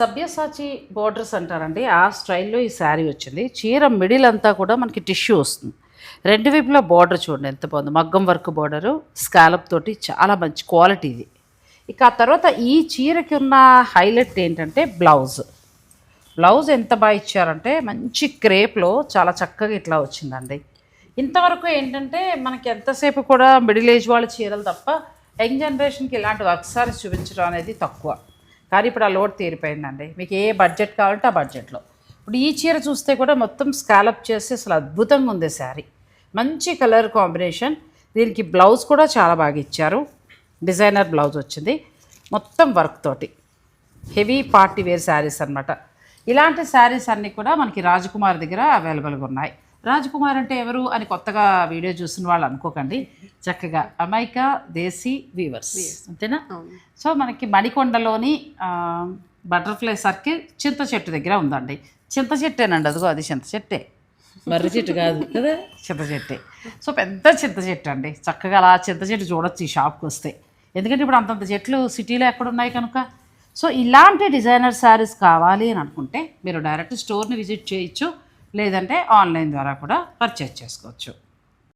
సభ్యసాచి borders అంటారండి. ఆ స్టైల్లో ఈ శారీ వచ్చింది. చీర మిడిల్ అంతా కూడా మనకి టిష్యూ వస్తుంది. రెండు వైపులా బార్డర్ చూడండి ఎంత బాగుంది. మగ్గం వర్క్ బార్డరు స్కాలప్ తోటి చాలా మంచి క్వాలిటీ ఇది. ఇక ఆ తర్వాత ఈ చీరకి ఉన్న హైలైట్ ఏంటంటే బ్లౌజ్. బ్లౌజ్ ఎంత బాగా ఇచ్చారంటే మంచి క్రేప్లో చాలా చక్కగా ఇట్లా వచ్చిందండి. ఇంతవరకు ఏంటంటే మనకి ఎంతసేపు కూడా మిడిల్ ఏజ్ వాళ్ళ చీరలు తప్ప యంగ్ జనరేషన్కి ఇలాంటి వర్క్ సారీస్ చూపించడం అనేది తక్కువ. కానీ ఇప్పుడు ఆ లోడ్ తీరిపోయిందండి. మీకు ఏ బడ్జెట్ కావాలంటే ఆ బడ్జెట్లో. ఇప్పుడు ఈ చీర చూస్తే కూడా మొత్తం స్కాలప్ చేసి అసలు అద్భుతంగా ఉంది శారీ. మంచి కలర్ కాంబినేషన్ దీనికి బ్లౌజ్ కూడా చాలా బాగా ఇచ్చారు. డిజైనర్ బ్లౌజ్ వచ్చింది. మొత్తం వర్క్ తోటి. హెవీ పార్టీ వేర్ శారీస్ అన్నమాట. ఇలాంటి శారీస్ అన్నీ కూడా మనకి రాజకుమార్ దగ్గర అవైలబుల్గా ఉన్నాయి. రాజకుమార్ అంటే ఎవరు అని కొత్తగా వీడియో చూసిన వాళ్ళు అనుకోకండి. చక్కగా అమైకా దేశీ వీవర్స్. అంతేనా? సో మనకి మణికొండలోని బటర్ఫ్లై సర్కిల్ చింత చెట్టు దగ్గర ఉందండి. చింత చెట్టేనండి అదిగో అది చింత చెట్టే. మర్రి చెట్టు కాదు కదా? చింత చెట్టే. సో పెద్ద చింత చెట్టు అండి చక్కగా అలా చింత చెట్టు చూడొచ్చు ఈ షాప్కి వస్తే. ఎందుకంటే ఇప్పుడు అంతంత చెట్లు సిటీలో ఎక్కడ ఉన్నాయి కనుక. సో ఇలాంటి డిజైనర్ శారీస్ కావాలి అని అనుకుంటే మీరు డైరెక్ట్ స్టోర్ని విజిట్ చేయొచ్చు. లేదంటే ఆన్లైన్ ద్వారా కూడా పర్చేజ్ చేసుకోవచ్చు.